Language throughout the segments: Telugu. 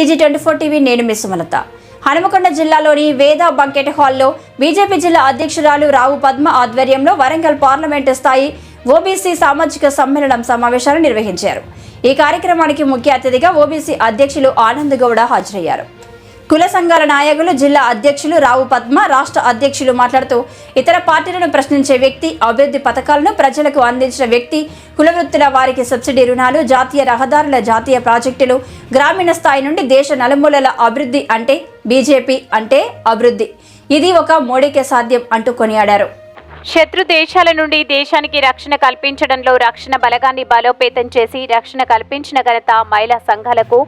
టీజీ ట్వంటీ ఫోర్ టీవీ నేను మీ సుమలత. హనుమకొండ జిల్లాలోని వేద బంకెట్ హాల్లో బీజేపీ జిల్లా అధ్యక్షురాలు రావు పద్మ ఆధ్వర్యంలో వరంగల్ పార్లమెంటు స్థాయి ఓబీసీ సామాజిక సమ్మేళనం సమావేశాలు నిర్వహించారు. ఈ కార్యక్రమానికి ముఖ్య అతిథిగా ఓబీసీ అధ్యక్షులు ఆనంద్ గౌడ హాజరయ్యారు. కుల సంఘాల నాయకులు జిల్లా అధ్యక్షులు రావు పద్మ రాష్ట్ర అధ్యక్షులు మాట్లాడుతూ ఇతర పార్టీలను ప్రశ్నించే వ్యక్తి అభివృద్ధి పథకాలను ప్రజలకు అందించిన వ్యక్తి కుల వృత్తుల వారికి సబ్సిడీ రుణాలు జాతీయ రహదారుల జాతీయ ప్రాజెక్టులు గ్రామీణ స్థాయి నుండి దేశ నలుమూలల అభివృద్ధి అంటే బీజేపీ అంటే అభివృద్ధి. ఇది ఒక మోడీకే సాధ్యం అంటూ కొనియాడారు. శత్రు దేశాల నుండి దేశానికి రక్షణ కల్పించడంలో రక్షణ బలగాన్ని బలోపేతం చేసి రక్షణ కల్పించిన ఘనత మహిళా సంఘాలకు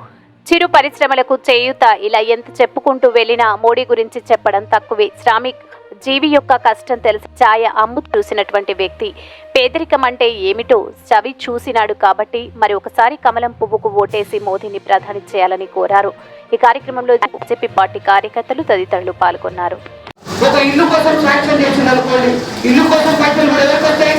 చిరు పరిశ్రమలకు చేయూత ఇలా ఎంత చెప్పుకుంటూ వెళ్ళినా మోడీ గురించి చెప్పడం తక్కువే. శ్రామిక్ జీవి యొక్క కష్టం తెలిసి ఛాయ అమ్ము చూసినటువంటి వ్యక్తి. పేదరికం అంటే ఏమిటో చవి చూసినాడు కాబట్టి మరి ఒకసారి కమలం పువ్వుకు ఓటేసి మోదీని ప్రధాని చేయాలని కోరారు. ఈ కార్యక్రమంలో బీజేపీ పార్టీ కార్యకర్తలు తదితరులు పాల్గొన్నారు. ఒక ఇల్లు కోసం శాంక్షన్ చేసింది అనుకోండి. ఇల్లు కోసం పైసలు కూడా ఎవరికి వస్తాయి?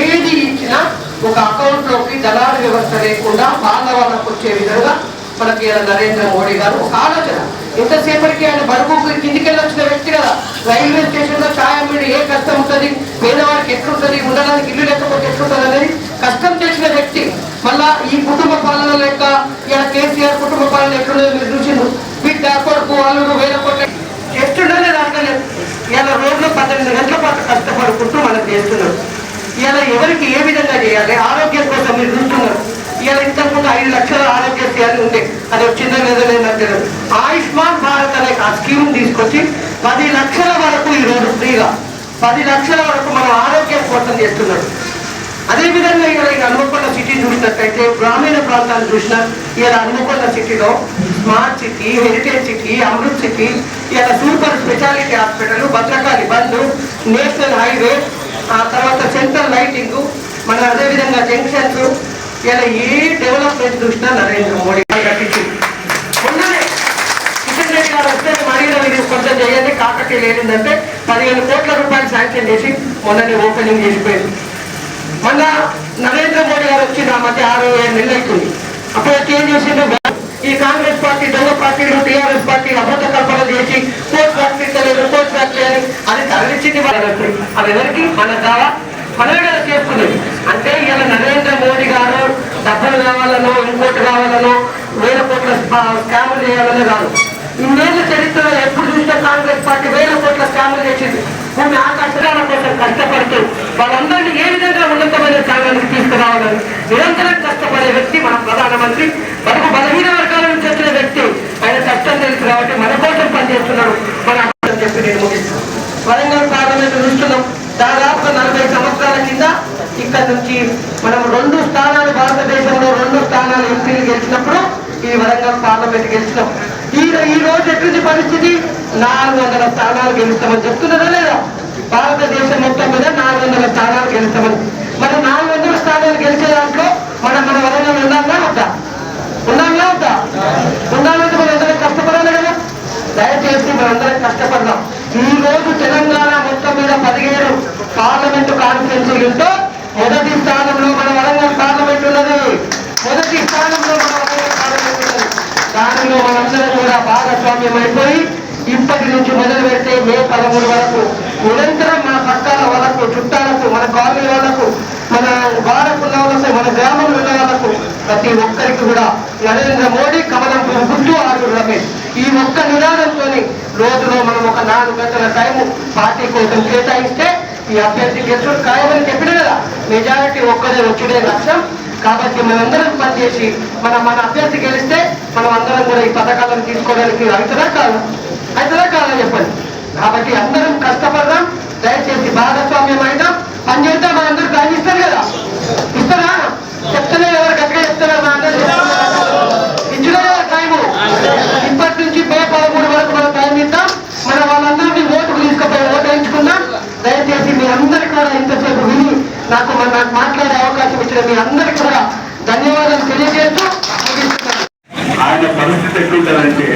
ఏది ఇచ్చినా ఒక అకౌంట్లోకి దళారు వ్యవస్థ లేకుండా వాళ్ళ వాళ్ళకు వచ్చే విధంగా మనకి నరేంద్ర మోడీ గారు ఒక ఆలోచన. ఎంతసేపటికి ఆయన బరువు కిందికెళ్ళి వచ్చిన వ్యక్తి కదా. రైల్వే స్టేషన్లో ఛాయ్ అమ్మిడి ఏ కష్టం ఉంటుంది? పేదవాడికి ఎట్లుంటుంది? ఉండడానికి ఇల్లు లేకపోతే ఎట్లుంటుంది అనేది కష్టం చేసిన వ్యక్తి. మళ్ళా ఈ కుటుంబ పాలన లెక్క ఇలా కేసీఆర్ కుటుంబ పాలన ఎట్లుండదు మీరు చూసిండ్రు. బిడ్డ కొడుకు వాళ్ళు వేల కోట్ల ఎట్లుండనే అర్థం లేదు ఇలా రోజులో పద్దెనిమిది గంటల పాటు కష్టపడుకుంటూ మనం చేస్తున్నాడు. ఇలా ఎవరికి ఏ విధంగా చేయాలి? ఆరోగ్యం కోసం మీరు చూస్తున్నారు. ఇలా ఇంతకుముందు ఐదు లక్షల ఆరోగ్య అని ఉంటే అది ఒక చిన్న లేదో తెలియదు. ఆయుష్మాన్ భారత్ అనే ఆ స్కీమ్ తీసుకొచ్చి పది లక్షల వరకు ఈ రోజు ఫ్రీగా పది లక్షల వరకు మనం ఆరోగ్యం కోసం చేస్తున్నాడు అదేవిధంగా ఇక్కడ ఈ హనుమకొండ సిటీ చూసినట్టయితే గ్రామీణ ప్రాంతాలు చూసిన ఇలా హనుమకొండ సిటీలో smart city heritage city Amrit city ఇలా సూపర్ స్పెషాలిటీ హాస్పిటల్ భద్రకాళి బంధు నేషనల్ హైవే ఆ తర్వాత సెంట్రల్ లైటింగ్ మన అదేవిధంగా జంక్షన్స్ ఇలా ఏ డెవలప్మెంట్ చూసినా నరేంద్ర మోడీ గారు కట్టించింది ఉన్నదే. కిషన్ రెడ్డి గారు వస్తే మరీలో మీరు కొంచెం చేయండి కాకతీయ లేనిందంటే పదిహేను కోట్ల రూపాయలు శాంక్షన్ చేసి మొన్ననే ఓపెనింగ్ చేసిపోయింది. మొన్న నరేంద్ర మోడీ గారు వచ్చి నా మధ్య ఆరు ఏడు నెలలు అవుతుంది. అప్పుడు ఏం చేసిండు? ఈ కాంగ్రెస్ పార్టీ డెవలప్ పార్టీలు టీఆర్ఎస్ పార్టీ అబద్ధ కల్పన చేసి అది తరలించింది ఎవరికి? మన ద్వారా మనమే కదా చేసుకునేది. అంటే ఇలా నరేంద్ర మోడీ గారు డబ్బులు కావాలనో ఇంకోటి కావాలనో వేల కోట్ల స్కాములు చేయాలనో కాదు. ఇన్నేళ్ళ చరిత్రలో ఎప్పుడు చూసినా కాంగ్రెస్ పార్టీ వేల కోట్ల స్కాములు చేసింది. భూమి ఆకర్షణ కోసం కష్టపడుతూ వాళ్ళందరినీ ఏ విధంగా ఉన్నతమైన స్థానానికి తీసుకురావాలని నిరంతరం కష్టపడే వ్యక్తి మన ప్రధానమంత్రి మనకు బలహీన వర్గాల నుంచి వచ్చిన వ్యక్తి. ఆయన కష్టం తెలుసు కాబట్టి మన కోసం పనిచేస్తున్నాడు. మన అని చెప్పి నేను ముగిస్తున్నాను వరంగల్ పార్లమెంట్ చూస్తున్నాం. దాదాపు నలభై సంవత్సరాల కింద ఇక్కడ నుంచి మనం రెండు స్థానాలు భారతదేశంలో రెండు స్థానాలు ఎంపీలు గెలిచినప్పుడు ఈ వరంగల్ పార్లమెంట్ గెలిచినాం. ఈ ఈ రోజు ఎటువంటి పరిస్థితి? నాలుగు వందల స్థానాలు గెలుస్తామని చెప్తున్నారా లేదా? భారతదేశం మొత్తం మీద నాలుగు వందల స్థానాలు గెలుస్తామని. మరి నాలుగు వందల స్థానాలు గెలిచే దాంట్లో మనం మన వరంగల్ ఉండాలా వద్దా? ఉండాలా వద్దా? ఉండాలంటే మనం అందరం కష్టపడాలి కదా. దయచేసి మనందరం కష్టపడదాం ఈ రోజు తెలంగాణ మొత్తం మీద పదిహేడు పార్లమెంటు కాన్ఫరెన్సీలతో మొదటి స్థానంలో మన వరంగల్ స్థానం పెట్టున్నది మొదటి స్థానంలో మన వరంగల్ పార్లమెంట్ ఉన్నది. దానిలో మనందరం కూడా భాగస్వామ్యం అయిపోయి ఇప్పటి నుంచి మొదలు పెడితే మే పదమూడు వరకు నిరంతరం మన పట్టాల వాళ్ళకు చుట్టాలకు మన కాలనీ వాళ్ళకు మన వాడకు ఉన్న వాళ్ళకు మన గ్రామంలో ఉన్న వాళ్ళకు ప్రతి ఒక్కరికి కూడా నరేంద్ర మోడీ కమలం గుర్తు ఆరు రమేష్. ఈ ఒక్క నినాదంతో రోజులో మనం ఒక నాలుగు గంటల టైం పార్టీ కోసం కేటాయిస్తే ఈ అభ్యర్థి గెలుచుడు ఖాయమని చెప్పిన కదా మెజారిటీ ఒక్కదే వచ్చుడే లక్ష్యం. కాబట్టి మనందరం పనిచేసి మనం మన అభ్యర్థి గెలిస్తే మనం అందరం కూడా ఈ పథకాలను తీసుకోవడానికి అవుతుందా కాదు? అవుతుందా కాదా చెప్పండి. కాబట్టి అందరం కష్టపడదాం. దయచేసి భాగస్వామ్యం అయినా పని మనందరూ టైం ఇస్తారు కదా. ఇస్తారా? చెప్తలే. నాకు మాట్లాడే అవకాశం ఇచ్చిన మీ అందరికీ కూడా ధన్యవాదాలు తెలియజేస్తూ ఆయన పరిస్థితి ఎట్లుంటారంటే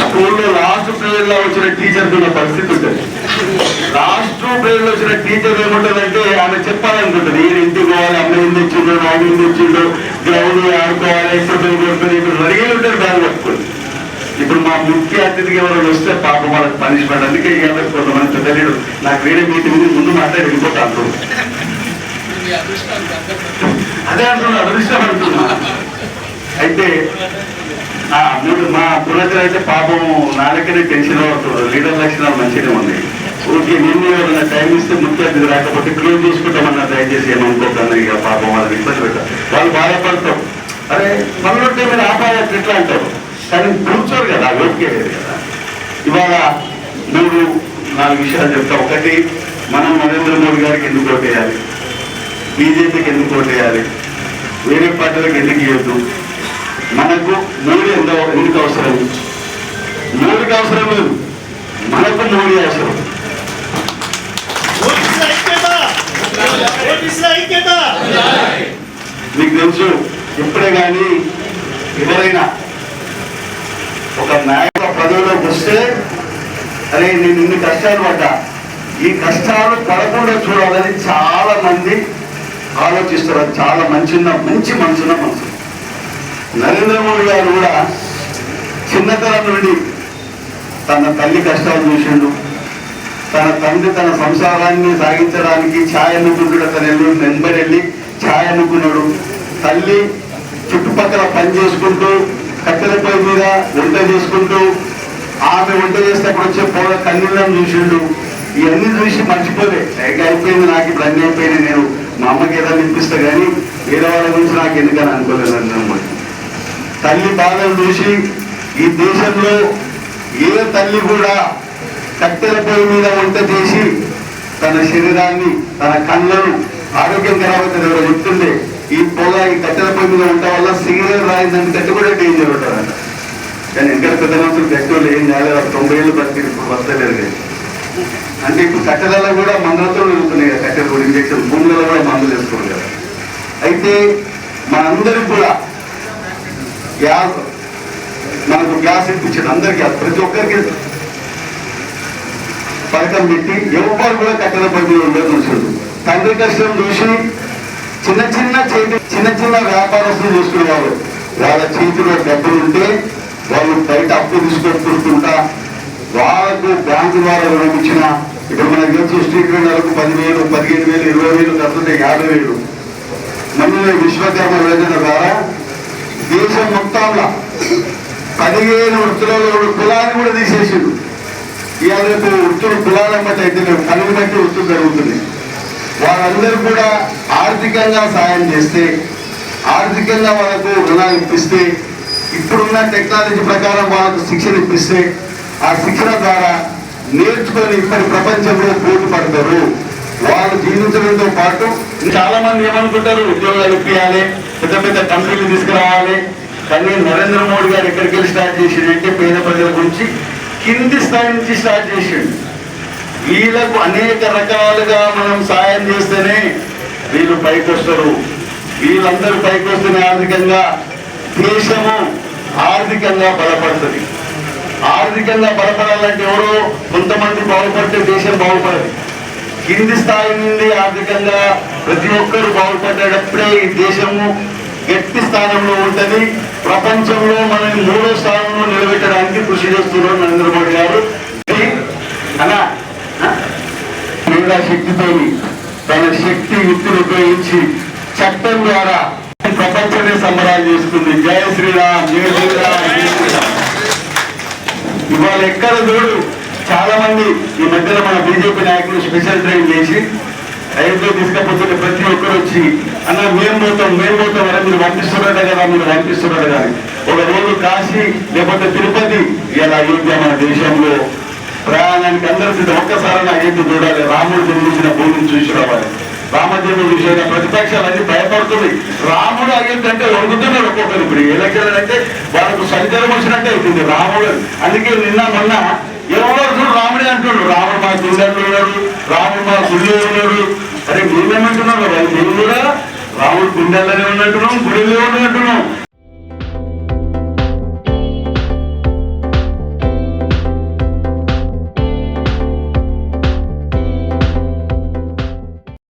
స్కూల్లో లాస్ట్ పీరియడ్లో వచ్చిన టీచర్ ఉన్న పరిస్థితి ఉంటుంది. లాస్ట్ పీరియడ్లో వచ్చిన టీచర్ ఏముంటుందంటే ఆమె చెప్పాలనుకుంటుంది ఈయన ఇంటికి పోవాలి అమ్మ ఏం తెచ్చిండు నాయన ఏం తెచ్చిండు గ్రౌండ్ ఆడుకోవాలి ఇప్పుడు కొడుతుంది ఇప్పుడు రెడీ ఉంటారు బ్యాగ్ పట్టుకుని. ఇప్పుడు మా ముఖ్య అతిథికి ఎవరైనా వస్తే పాప వాళ్ళకి పనిష్మెంట్ అందుకే ఇవాళ కొంతమంది తెలియదు. నాకు వేరే మీటింగ్ ముందు మాట్లాడి వెళ్ళిపోతాను అదే అంటున్నా అదృష్టం అంటున్నా అయితే ఆ మూడు మా పునరుద్ధరణ అయితే పాపం నాలుగనే టెన్షన్ అవుతుంది లీడర్ లక్షణాలు మంచిగా ఉంది ఓకే నేను ఎవరైనా టైం ఇస్తే ముఖ్య రాకపోతే క్లోజ్ చూసుకుంటామన్నా దయచేసి ఏమనుకోకుండా. ఇక పాపం వాళ్ళని ఇబ్బంది పెట్టారు వాళ్ళు బాధపడతారు. అరే మనలోంటే మీరు ఆపాయట్లు ఎట్లా అంటారు? కానీ కూర్చోరు కదా ఓకే లేదు కదా. ఇవాళ మూడు నాలుగు విషయాలు చెప్తా. ఒకటి మనం నరేంద్ర మోడీ గారికి ఎందుకు ఓటేయాలి బీజేపీకి ఎందుకు ఓటేయాలి వేరే పార్టీలకు ఎందుకు ఇవ్వద్దు? మనకు మోడీ ఎంత ఎందుకు అవసరం? మోడీకి అవసరం లేదు. మనకు మోడీ అవసరం. మీకు తెలుసు ఎప్పుడే కానీ ఎవరైనా ఒక నాయక పదవిలోకి వస్తే అరే నేను ఇన్ని కష్టాలు పడ్డా. ఈ కష్టాలు పడకుండా చూడాలని చాలా మంది ఆలోచిస్తారు? అది చాలా మంచిన్న మంచి మనసున్న మనసు. నరేంద్ర మోడీ గారు కూడా చిన్నతనం నుండి తన తల్లి కష్టాలు చూసిండు. తన తండ్రి తన సంసారాన్ని సాగించడానికి ఛాయ్ అనుకుంటుడు తన ఇల్లు నెంబర్ వెళ్ళి ఛాయ్ అనుకున్నాడు తల్లి చుట్టుపక్కల పని చేసుకుంటూ కట్టెల పొయ్యి మీద వంట చేసుకుంటూ ఆమె వంట చేసేటప్పుడు వచ్చే పొగ కన్నీళ్ళని చూసిండు. ఇవన్నీ చూసి మర్చిపోలే. ఏక అయిపోయింది నాకు ఇప్పుడు అన్నీ అయిపోయినాయి నేను. మా అమ్మకి ఏదైనా వినిపిస్తా కానీ వేరే వాళ్ళ గురించి నాకు ఎందుకని అనుకోలేదు అన్నమాట తల్లి బాధలు చూసి ఈ దేశంలో ఏ తల్లి కూడా కట్టెల పొయ్యి మీద వంట చేసి తన శరీరాన్ని తన కళ్ళను ఆరోగ్యం కరాబోతుంది ఎవరో చెప్తుండే ఈ పొగ ఈ కట్టెల పొయ్యి మీద వంట వల్ల సిగరెట్ రాయిందని గట్టి కూడా డేంజర్ ఉంటారంట కానీ ఇంకా పెద్ద మనుషులు గట్టి వాళ్ళు ఏం కాలేదు తొంభై ఏళ్ళు బతికి వస్తలేదు కానీ. అంటే ఇప్పుడు కట్టెలలో కూడా మందులతో వెళ్తున్నాయి కదా కట్టెలు కూడా ఇంజక్షన్. భూములలో కూడా మందులు వేసుకోండి కదా. అయితే మనందరికి కూడా గ్యాస్ మనకు గ్యాస్ ఇప్పించాడు అందరికి ప్రతి ఒక్కరికి పథకం పెట్టి ఎవరు కూడా కట్టెల పని ఉండదు తండ్రి కష్టం చూసి చిన్న చిన్న చేతి చిన్న చిన్న వ్యాపారస్తులు చూసుకునేవారు. వాళ్ళ చేతిలో డబ్బులు ఉంటే వాళ్ళు బయట అప్పు తీసుకొస్తుంటా వాళ్ళకు బ్యాంకు ద్వారా రుణం ఇచ్చిన ఇప్పుడు మనకు తెలుసు స్ట్రీట్ పదివేలు పదిహేను వేలు ఇరవై వేలు ఖర్చుంటే యాభై వేలు. మొన్న విశ్వకర్మ యోజన ద్వారా దేశం మొత్తంలో పదిహేను వృత్తులలో కులాన్ని కూడా తీసేసిండు. ఇవాళ రేపు వృత్తులు కులాల బట్టి అయితే పనులు బట్టి వృత్తులు జరుగుతుంది వాళ్ళందరూ కూడా ఆర్థికంగా సాయం చేస్తే ఆర్థికంగా వాళ్ళకు రుణాలు ఇప్పిస్తే ఇప్పుడున్న టెక్నాలజీ ప్రకారం వాళ్ళకు శిక్షణ ఇప్పిస్తే ఆ శిక్షణ ద్వారా నేర్చుకొని ఇప్పటి ప్రపంచంలో పోటీ పడతారు. వాళ్ళు జీవించడంతో పాటు చాలా మంది ఏమనుకుంటారు? ఉద్యోగాలు ఇప్పియాలి పెద్ద పెద్ద కంపెనీలు తీసుకురావాలి. కానీ నరేంద్ర మోడీ గారు ఎక్కడికి వెళ్ళి స్టార్ట్ చేసిండంటే పేద ప్రజల గురించి కింది స్థాయి నుంచి స్టార్ట్ చేసిండు. వీళ్ళకు అనేక రకాలుగా మనం సాయం చేస్తేనే వీళ్ళు పైకి వస్తారు వీళ్ళందరూ పైకి వస్తేనే ఆర్థికంగా దేశము ఆర్థికంగా బలపడుతుంది. ఆర్థికంగా బలపడాలంటే ఎవరో కొంతమంది బాగుపడితే దేశం బాగుపడదు. కింది స్థాయి నుండి ఆర్థికంగా ప్రతి ఒక్కరు బాగుపడేటప్పుడే ఈ దేశము గట్టి స్థానంలో ఉంటుంది. ప్రపంచంలో మనల్ని మూడో స్థానంలో నిలబెట్టడానికి కృషి చేస్తున్నారు నరేంద్ర మోడీ గారు. అన్నా శక్తితో తన శక్తి యుక్తిని ఉపయోగించి చట్టం ద్వారా ప్రపంచమే సంబరాలు చేస్తుంది జయ శ్రీరామ్ జయ ఇవాళ ఎక్కడ చూడు చాలా మంది ఈ మధ్యన మన బీజేపీ నాయకులు స్పెషల్ ట్రైన్ చేసి రైతులు తీసుకపోతున్న ప్రతి ఒక్కరు వచ్చి అన్న మేము పోతాం మేము పోతాం అరే మీరు పంపిస్తున్నాడు కదా మీరు పంపిస్తున్నాడు కానీ ఒక రోజు కాశీ లేకపోతే తిరుపతి ఇలా అయోధ్య మన దేశంలో ప్రయాణానికి అందరూ ఒక్కసారి అయోధ్య చూడాలి. రాముడు జన్మించిన భూమిని చూసి రావాలి. రామజన్మ విషయంగా ప్రతిపక్షాలన్నీ భయపడుతుంది. రాముడు అయ్యిందంటే అంటే ఒక్కొక్కరు. ఇప్పుడు ఎలక్షన్ అంటే వాళ్ళకు సరితరం వచ్చినట్టే అవుతుంది. రాముడు అందుకే నిన్న మొన్న ఎవరో రాముడే అంటున్నాడు రాముడు మా గుండెల్లో ఉన్నాడు రాముడు మా గుడిలో ఉన్నాడు. అరే మేమేమంటున్నాం కదా మేము కూడా రాముడు గుండెల్లోనే ఉన్నట్టున్నాం గుడిలో ఉన్నట్టున్నాం